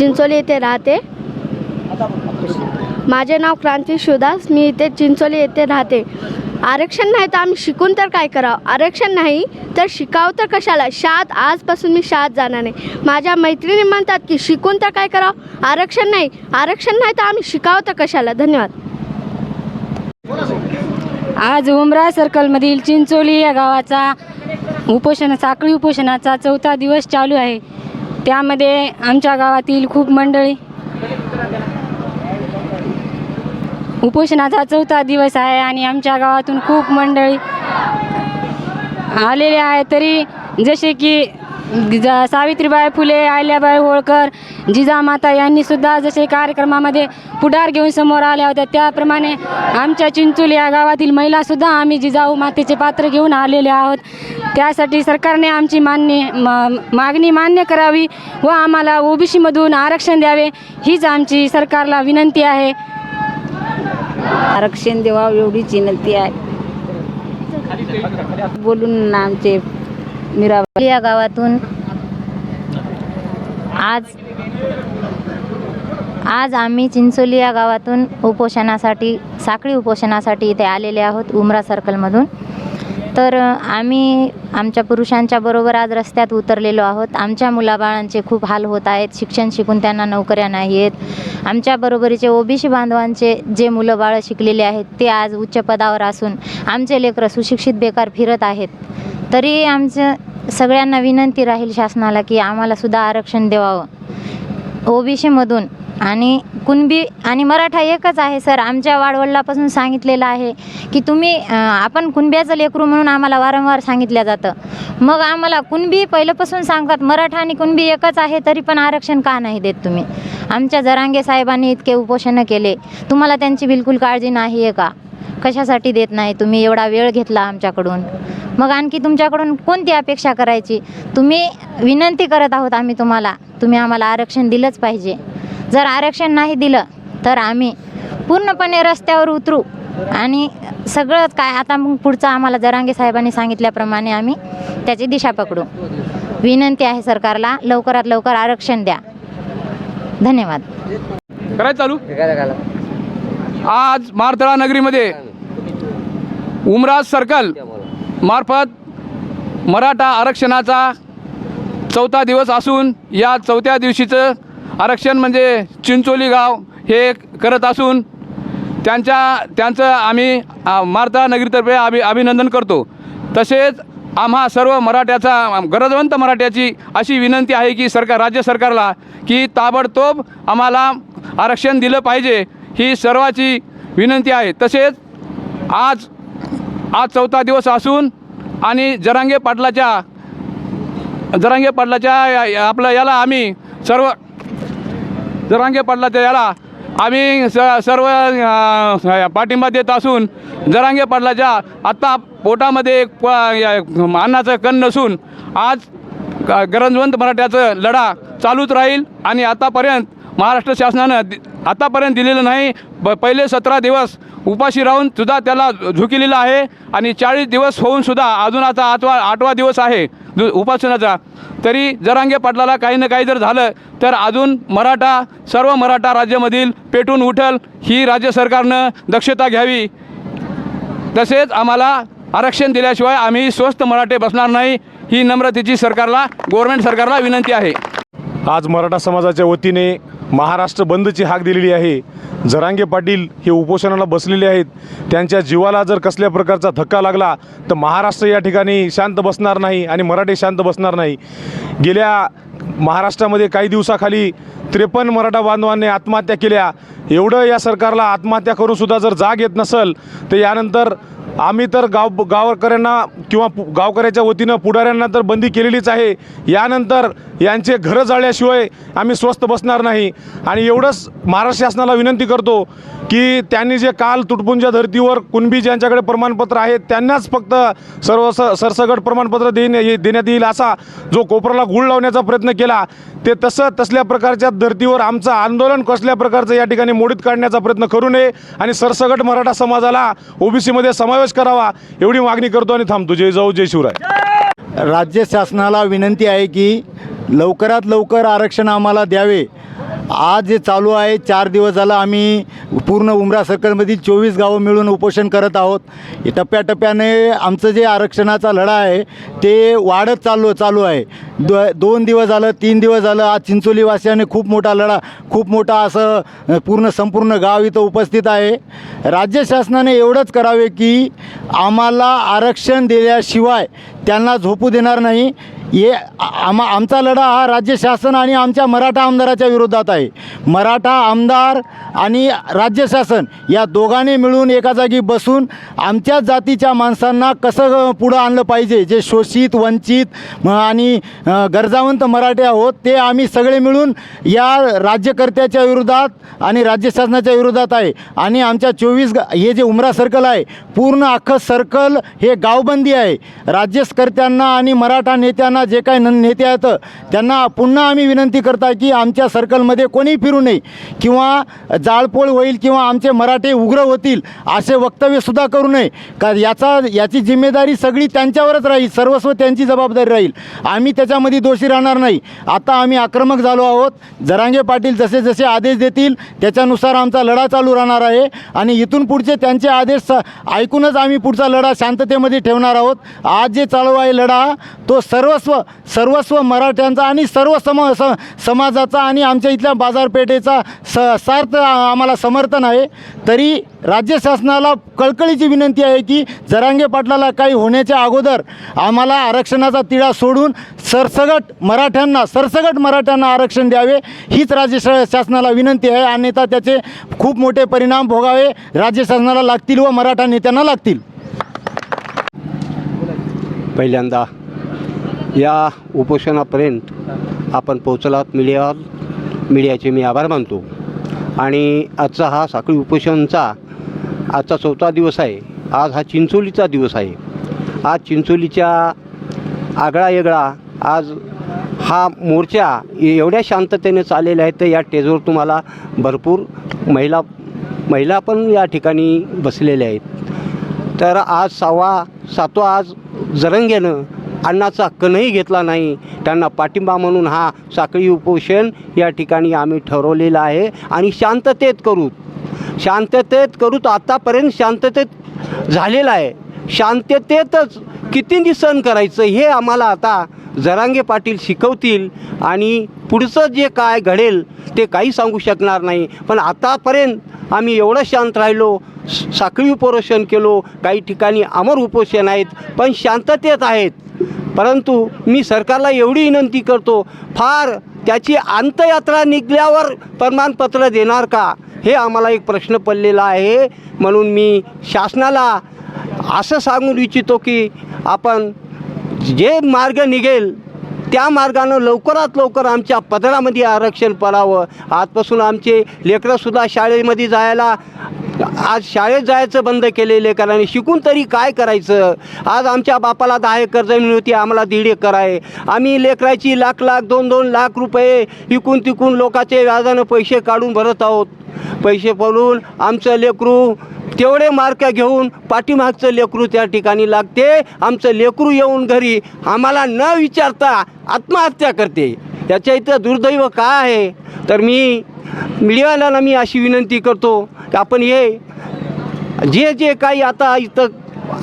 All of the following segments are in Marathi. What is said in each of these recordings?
चिंचोली येथे राहते. माझे नाव क्रांती शिवदास मी इथे चिंचोली येथे राहते. आरक्षण नाही तर आम्ही शिकून तर काय करावं? आरक्षण नाही तर शिकावं तर कशाला? शाळेत आजपासून मी शाळेत जाणार नाही. माझ्या मैत्रिणी म्हणतात की शिकून तर काय करावं? आरक्षण नाही. आरक्षण नाही तर आम्ही शिकावं तर कशाला? धन्यवाद. आज उमरा सर्कलमधील चिंचोली या गावाचा उपोषण साखळी उपोषणाचा चौथा दिवस चालू आहे. त्यामध्ये आमच्या गावातील खूप मंडळी उपोषणाचा चौथा दिवस आहे आणि आमच्या गावातून खूप मंडळी आलेले आहे तरी जसे की ज- सावित्रीबाई फुले अहिल्याबाई होळकर जिजामाता यांनी सुद्धा जसे कार्यक्रमामध्ये पुढार घेऊन समोर आल्या होत्या त्याप्रमाणे आमच्या चिंचोली या गावातील महिलासुद्धा आम्ही जिजाऊ मातेचे पात्र घेऊन आलेले आहोत. त्यासाठी सरकारने आमची मान्य मा- मागणी मान्य करावी व आम्हाला ओबीसीमधून आरक्षण द्यावे हीच आमची सरकारला विनंती आहे. आरक्षण देवा एवढीच विनंती आहे. बोलून आमचे मीरा या गावातून. आज आज आम्ही चिंचोली या गावातून उपोषणासाठी साखळी उपोषणासाठी इथे आलेले आहोत उमरा सर्कलमधून. तर आम्ही आमच्या पुरुषांच्या बरोबर आज रस्त्यात उतरलेलो आहोत. आमच्या मुलाबाळांचे खूप हाल होत आहेत. शिक्षण शिकून त्यांना नोकऱ्या नाही आहेत. आमच्या बरोबरीचे ओबीसी बांधवांचे जे मुलं बाळं शिकलेले आहेत ते आज उच्च पदावर असून आमचे लेकरं सुशिक्षित बेकार फिरत आहेत. तरी आमचं सगळ्यांना विनंती राहील शासनाला की आम्हालासुद्धा आरक्षण देवावं. ओ बी सीमधून आणि कुणबी आणि मराठा एकच आहे सर. आमच्या वाडवडलापासून सांगितलेलं आहे की तुम्ही आपण कुणब्याचं लेकरू म्हणून आम्हाला वारंवार सांगितलं जातं. मग आम्हाला कुणबी पहिल्यापासून सांगतात मराठा आणि कुणबी एकच आहे तरी पण आरक्षण का नाही देत तुम्ही? आमच्या जरांगे साहेबांनी इतके उपोषणं केले. तुम्हाला त्यांची बिलकुल काळजी नाही आहे का? कशासाठी देत नाही? तुम्ही एवढा वेळ घेतला आमच्याकडून. मग आणखी तुमच्याकडून कोणती अपेक्षा करायची? तुम्ही विनंती करत आहोत आम्ही तुम्हाला. तुम्ही आम्हाला आरक्षण दिलंच पाहिजे. जर आरक्षण नाही दिलं तर आम्ही पूर्णपणे रस्त्यावर उतरू. आणि सगळंच काय आता मग पुढचं आम्हाला जरांगे साहेबांनी सांगितल्याप्रमाणे आम्ही त्याची दिशा पकडू. विनंती आहे सरकारला लवकरात लवकर आरक्षण द्या. धन्यवाद. करायचं चालू? आज मारतळा नगरीमध्ये उमराज सर्कल मार्फत मराठा आरक्षणाचा चौथा दिवस असून या चौथ्या दिवशीचं आरक्षण म्हणजे चिंचोली गाव हे करत असून त्यांच्या त्यांचं आम्ही मारतळा नगरीतर्फे अभि अभिनंदन करतो. तसेच आम्हा सर्व मराठ्याचा गरजवंत मराठ्याची अशी विनंती आहे की सरकार राज्य सरकारला की ताबडतोब आम्हाला आरक्षण दिलं पाहिजे. ही सर्वाची विनंती आहे. तसेच आज आज चौथा दिवस असून आणि जरांगे पाटलाच्या जरांगे पाटलाच्या या- आपलं याला आम्ही सर्व जरांगे पाटलाच्या याला आम्ही स सर्व पाठिंबा देत असून जरांगे पाटलाच्या आत्ता पोटामध्ये एक प- अन्नाचं कण नसून आज गरजवंत मराठ्याचं लढा चालूच राहील आणि आतापर्यंत महाराष्ट्र शासनानं आतापर्यंत दिलेलं नाही. प पहिले सतरा दिवस उपाशी राहून सुद्धा त्याला झुकिलेलं आहे. आणि चाळीस दिवस होऊन सुद्धा अजून आता आठवा आठवा दिवस आहे. दु उपासनाचा. तरी जरांगे पाटलाला काही ना काही जर झालं तर अजून मराठा सर्व मराठा राज्यामधील पेटून उठल ही राज्य सरकारनं दक्षता घ्यावी. तसेच आम्हाला आरक्षण दिल्याशिवाय आम्ही स्वस्त मराठे बसणार नाही ही नम्रतेची सरकारला गव्हर्नमेंट सरकारला विनंती आहे. आज मराठा समाजाच्या वतीने महाराष्ट्र बंदची हाक दिलेली आहे. जरांगे पाटील हे उपोषणाला बसलेले आहेत. त्यांच्या जीवाला जर कसल्या प्रकारचा धक्का लागला तर महाराष्ट्र या ठिकाणी शांत बसणार नाही आणि मराठी शांत बसणार नाही. गेल्या महाराष्ट्रामध्ये काही दिवसाखाली त्रेपन्न मराठा बांधवांनी आत्महत्या केल्या. एवढं या सरकारला आत्महत्या करूनसुद्धा जर जाग येत नसेल तर यानंतर आम्ही तर गाव गावकऱ्यांना किंवा पु- गावकऱ्याच्या वतीनं पुढाऱ्यांना तर बंदी केलेलीच आहे. यानंतर यांचे घरं जाळल्याशिवाय आम्ही स्वस्त बसणार नाही. आणि एवढंच महाराष्ट्र शासनाला विनंती करतो की त्यांनी जे काल तुटपुंच्या धर्तीवर कुणबी ज्यांच्याकडे प्रमाणपत्र आहेत त्यांनाच फक्त सर्व स सरसगट प्रमाणपत्र देणे देण्यात येईल असा जो कोपराला गुळ लावण्याचा प्रयत्न केला ते तसं तसल्या प्रकारच्या धर्तीवर आमचं आंदोलन कसल्या प्रकारचं या ठिकाणी मोडीत काढण्याचा प्रयत्न करू नये. आणि सरसगट मराठा समाजाला ओबीसीमध्ये समावेश करावा एवढी मागणी करतो आणि थांबतो. जय जाऊ जय शिवराय. राज्य शासनाला विनंती आहे की लवकरात लवकर आरक्षण आम्हाला द्यावे. आज जे चालू आहे चार दिवस झालं आम्ही पूर्ण उमरा सर्कलमधील चोवीस गावं मिळून उपोषण करत आहोत. टप्प्याटप्प्याने आमचं जे आरक्षणाचा लढा आहे ते वाढत चालू चालू आहे. दो दोन दिवस झालं तीन दिवस झालं आज चिंचोलीवासियाने खूप मोठा लढा खूप मोठा असं पूर्ण संपूर्ण गाव इथं उपस्थित आहे. राज्य शासनाने एवढंच करावे की आम्हाला आरक्षण दिल्याशिवाय त्यांना झोपू देणार नाही. हे आम आमचा लढा हा राज्य शासन आणि आमच्या मराठा आमदाराच्या विरोधात आहे. मराठा आमदार आणि राज्य शासन या दोघांनी मिळून एका जागी बसून आमच्या जातीच्या माणसांना कसं पुढं आणलं पाहिजे? जे शोषित वंचित आणि गरजावंत मराठे आहोत ते आम्ही सगळे मिळून या राज्यकर्त्याच्या विरोधात आणि राज्य शासनाच्या विरोधात आहे. आणि आमच्या चोवीस गा हे जे उमरा सर्कल आहे पूर्ण अख्खं सर्कल हे गावबंदी आहे. राज्यकर्त्यांना आणि मराठा नेत्यांना जे काही न नेते आहेत त्यांना पुन्हा आम्ही विनंती करता की आमच्या सर्कलमध्ये कोणी फिरू नये किंवा जाळपोळ होईल किंवा आमचे मराठे उग्र होतील असे वक्तव्यसुद्धा करू नये. का याचा याची जिम्मेदारी सगळी त्यांच्यावरच राहील सर्वस्व त्यांची जबाबदारी राहील. आम्ही त्याच्यामध्ये दोषी राहणार नाही. आता आम्ही आक्रमक झालो आहोत. जरांगे पाटील जसे जसे आदेश देतील त्याच्यानुसार आमचा लढा चालू राहणार आहे. आणि इथून पुढचे त्यांचे आदेश ऐकूनच आम्ही पुढचा लढा शांततेमध्ये ठेवणार आहोत. आज जे चालू आहे लढा तो सर्वस्व सर्वस्व मराठ्यांचा आणि सर्व सम स समाजाचा आणि आमच्या इथल्या बाजारपेठेचा स सार्थ आम्हाला समर्थन आहे. तरी राज्य शासनाला कळकळीची विनंती आहे की जरांगे पाटलाला काही होण्याच्या अगोदर आम्हाला आरक्षणाचा तिढा सोडून सरसगट मराठ्यांना सरसगट मराठ्यांना आरक्षण द्यावे हीच राज्य शा शासनाला विनंती आहे. अन्यथा त्याचे खूप मोठे परिणाम भोगावे राज्य शासनाला लागतील व मराठा नेत्यांना लागतील. पहिल्यांदा या उपोषणापर्यंत आपण पोचलात मीडिया मीडियाचे मी आभार मानतो. आणि आजचा हा साखळी उपोषणचा आजचा चौथा दिवस आहे. आज हा चिंचोलीचा दिवस आहे. आज चिंचोलीच्या आगळा येगळा आज हा मोर्चा एवढ्या शांततेने चाललेला आहे तर या टेजवर तुम्हाला भरपूर महिला महिला पण या ठिकाणी बसलेल्या आहेत. तर आज सहावा सातवा आज जरंग्यानं अण्णाचा कणही घेतला नाही. त्यांना पाठिंबा म्हणून हा साखळी उपोषण या ठिकाणी आम्ही ठरवलेलं आहे. आणि शांततेत करू. शांततेत करू तर आतापर्यंत शांततेत झालेलं आहे. शांततेतच किती सण करायचं हे आम्हाला आता जरांगे पाटील शिकवतील आणि पुढचं जे काय घडेल ते काही सांगू शकणार नाही. पण आतापर्यंत आम्ही एवढं शांत राहिलो साखळी उपोषण केलो काही ठिकाणी अमर उपोषण आहेत पण शांततेत आहेत. परंतु मी सरकारला एवढी विनंती करतो फार त्याची अंतयात्रा निघल्यावर प्रमाणपत्र देणार का? हे आम्हाला एक प्रश्न पडलेला आहे. म्हणून मी शासनाला असं सांगून इच्छितो की आपण जे मार्ग निघेल त्या मार्गानं लवकरात लवकर आमच्या पदरामध्ये आरक्षण पडावं. आजपासून आमचे लेकरंसुद्धा शाळेमध्ये जायला आज शाळेत जायचं बंद केलेले लेकरांनी शिकून तरी काय करायचं? आज आमच्या बापाला दहा एकर जमीन होती आम्हाला दीड एकर आहे. आम्ही लेकराची लाख लाख दोन दोन लाख रुपये इकून तिकून लोकांचे व्याजानं पैसे काढून भरत आहोत. पैसे पडून आमचं लेकरू तेवढे मार्क घेऊन पाठीमागचं लेकरू त्या ठिकाणी लागते. आमचं लेकरू येऊन घरी आम्हाला न विचारता आत्महत्या करते. याच्या इथं दुर्दैव काय आहे? तर मी मीडियावाल्यांना मी अशी विनंती करतो की आपण हे जे जे काही आता इथं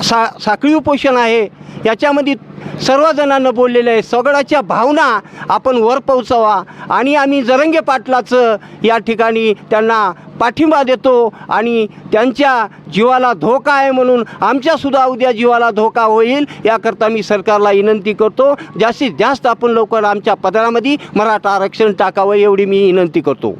सा साखळी उपोषण आहे. याच्यामध्ये सर्वजणांना बोललेलं आहे. सगळ्याच्या भावना आपण वर पोहोचावा. आणि आम्ही जरंगे पाटलाचं या ठिकाणी त्यांना पाठिंबा देतो आणि त्यांच्या जीवाला धोका आहे म्हणून आमच्यासुद्धा उद्या जीवाला धोका होईल याकरता मी सरकारला विनंती करतो. जास्तीत जास्त आपण लवकर आमच्या पदरामध्ये मराठा आरक्षण टाकावं एवढी मी विनंती करतो.